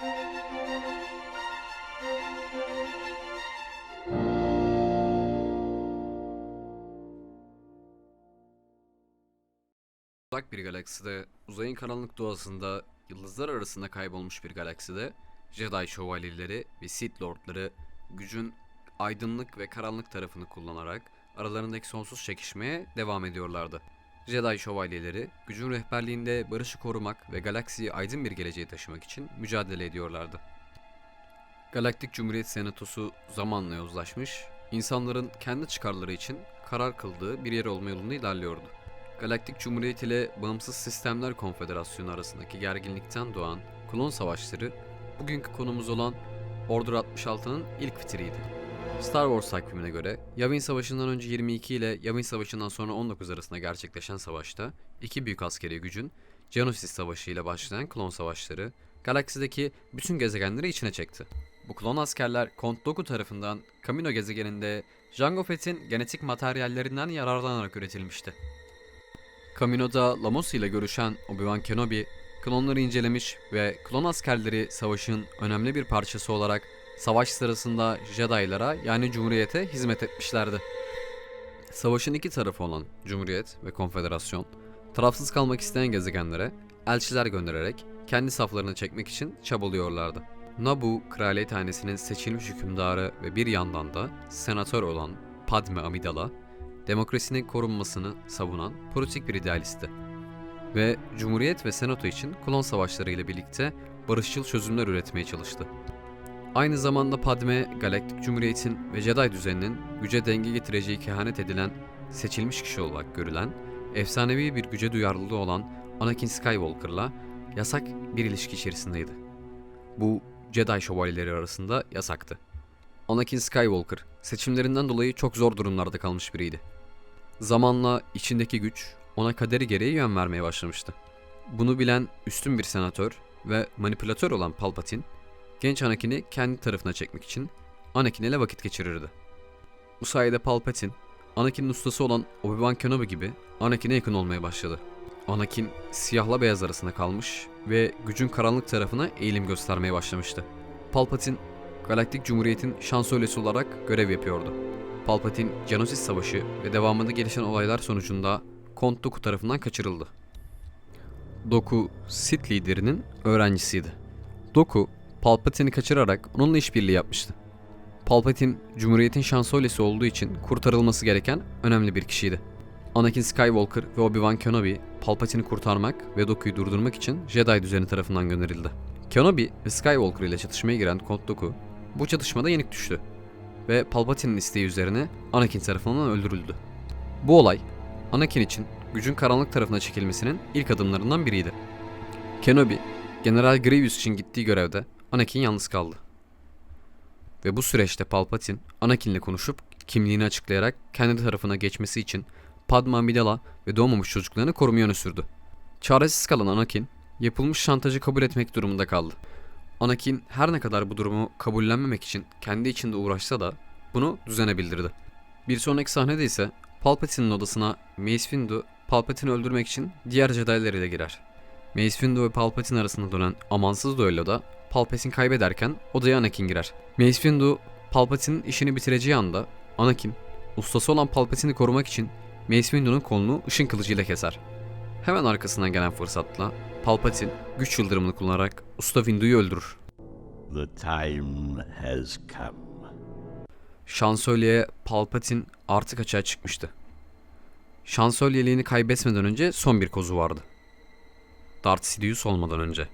Uzak bir galakside, uzayın karanlık doğasında, yıldızlar arasında kaybolmuş bir galakside, Jedi şövalyeleri ve Sith lordları gücün aydınlık ve karanlık tarafını kullanarak aralarındaki sonsuz çekişmeye devam ediyorlardı. Jedi şövalyeleri gücün rehberliğinde barışı korumak ve galaksiyi aydın bir geleceğe taşımak için mücadele ediyorlardı. Galaktik Cumhuriyet Senatosu zamanla yozlaşmış, insanların kendi çıkarları için karar kıldığı bir yer olma yolunda ilerliyordu. Galaktik Cumhuriyet ile Bağımsız Sistemler Konfederasyonu arasındaki gerginlikten doğan klon savaşları bugünkü konumuz olan Order 66'nın ilk fitriydi. Star Wars takvimine göre Yavin Savaşı'ndan önce 22 ile Yavin Savaşı'ndan sonra 19 arasında gerçekleşen savaşta iki büyük askeri gücün Geonosis Savaşı ile başlayan klon savaşları galaksideki bütün gezegenleri içine çekti. Bu klon askerler Kont Doku tarafından Kamino gezegeninde Jango Fett'in genetik materyallerinden yararlanarak üretilmişti. Kamino'da Lamos ile görüşen Obi-Wan Kenobi, klonları incelemiş ve klon askerleri savaşın önemli bir parçası olarak savaş sırasında Jedi'lara yani Cumhuriyet'e hizmet etmişlerdi. Savaşın iki tarafı olan Cumhuriyet ve Konfederasyon, tarafsız kalmak isteyen gezegenlere elçiler göndererek kendi saflarını çekmek için çabalıyorlardı. Naboo kraliyet hanesinin seçilmiş hükümdarı ve bir yandan da senatör olan Padme Amidala, demokrasinin korunmasını savunan politik bir idealistti. Ve Cumhuriyet ve Senato için klon savaşları ile birlikte barışçıl çözümler üretmeye çalıştı. Aynı zamanda Padme, Galaktik Cumhuriyet'in ve Jedi düzeninin güce denge getireceği kehanet edilen, seçilmiş kişi olarak görülen, efsanevi bir güce duyarlılığı olan Anakin Skywalker'la yasak bir ilişki içerisindeydi. Bu Jedi şövalyeleri arasında yasaktı. Anakin Skywalker seçimlerinden dolayı çok zor durumlarda kalmış biriydi. Zamanla içindeki güç ona kaderi gereği yön vermeye başlamıştı. Bunu bilen üstün bir senatör ve manipülatör olan Palpatine, genç Anakin'i kendi tarafına çekmek için Anakin ile vakit geçirirdi. Bu sayede Palpatine, Anakin'in ustası olan Obi-Wan Kenobi gibi Anakin'e yakın olmaya başladı. Anakin siyahla beyaz arasında kalmış ve gücün karanlık tarafına eğilim göstermeye başlamıştı. Palpatine, Galaktik Cumhuriyet'in şansölyesi olarak görev yapıyordu. Palpatine, Geonosis Savaşı ve devamında gelişen olaylar sonucunda Kont Doku tarafından kaçırıldı. Doku, Sith liderinin öğrencisiydi. Doku, Palpatine'i kaçırarak onunla işbirliği yapmıştı. Palpatine, Cumhuriyet'in şansölyesi olduğu için kurtarılması gereken önemli bir kişiydi. Anakin Skywalker ve Obi-Wan Kenobi, Palpatine'i kurtarmak ve Doku'yu durdurmak için Jedi düzeni tarafından gönderildi. Kenobi ve Skywalker ile çatışmaya giren Count Dooku, bu çatışmada yenik düştü ve Palpatine'in isteği üzerine Anakin tarafından öldürüldü. Bu olay, Anakin için gücün karanlık tarafına çekilmesinin ilk adımlarından biriydi. Kenobi, General Grievous için gittiği görevde Anakin yalnız kaldı. Ve bu süreçte Palpatine, Anakin'le konuşup kimliğini açıklayarak kendi tarafına geçmesi için Padme Amidala ve doğmamış çocuklarını korumaya öne sürdü. Çaresiz kalan Anakin, yapılmış şantajı kabul etmek durumunda kaldı. Anakin her ne kadar bu durumu kabullenmemek için kendi içinde uğraşsa da bunu düzene bildirdi. Bir sonraki sahnede ise Palpatine'in odasına Mace Windu Palpatine'i öldürmek için diğer Jedi'ler ile girer. Mace Windu ve Palpatine arasında dönen amansız düelloda Palpatine kaybederken odaya Anakin girer. Mace Windu Palpatine'in işini bitireceği anda Anakin ustası olan Palpatine'i korumak için Mace Windu'nun kolunu ışın kılıcıyla keser. Hemen arkasından gelen fırsatla Palpatine güç yıldırımını kullanarak Usta Windu'yu öldürür. The time has come. Şansölye Palpatine artık açığa çıkmıştı. Şansölyeliğini kaybetmeden önce son bir kozu vardı. Darth Sidious olmadan önce.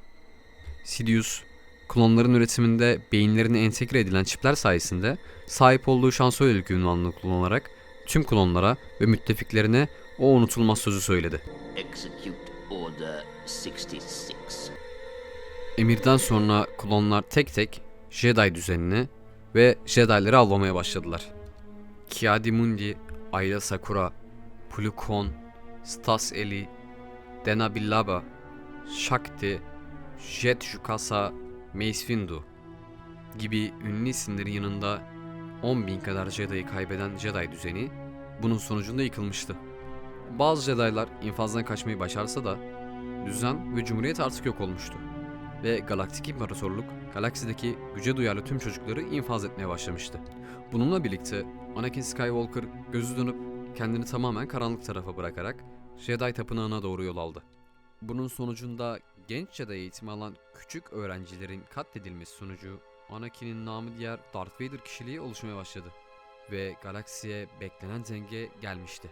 Sidious, klonların üretiminde beyinlerine entegre edilen çipler sayesinde sahip olduğu şansölyelik ünvanını kullanarak tüm klonlara ve müttefiklerine o unutulmaz sözü söyledi. Execute Order 66. Emirden sonra klonlar tek tek Jedi düzenini ve Jedi'leri avlamaya başladılar. Ki-Adi-Mundi, Ayla Sakura, Plukon, Stas Eli, Dena Billaba, Shakti, Jet Jukasa, Mace Windu gibi ünlü isimlerin yanında 10.000 kadar Jedi'yi kaybeden Jedi düzeni bunun sonucunda yıkılmıştı. Bazı Jedi'lar infazdan kaçmayı başarsa da düzen ve cumhuriyet artık yok olmuştu ve Galaktik İmparatorluk galaksideki güce duyarlı tüm çocukları infaz etmeye başlamıştı. Bununla birlikte Anakin Skywalker gözü dönüp kendini tamamen karanlık tarafa bırakarak Jedi Tapınağı'na doğru yol aldı. Bunun sonucunda genç Jedi eğitimi alan küçük öğrencilerin katledilmesi sonucu Anakin'in namı diğer Darth Vader kişiliği oluşmaya başladı ve galaksiye beklenen denge gelmişti.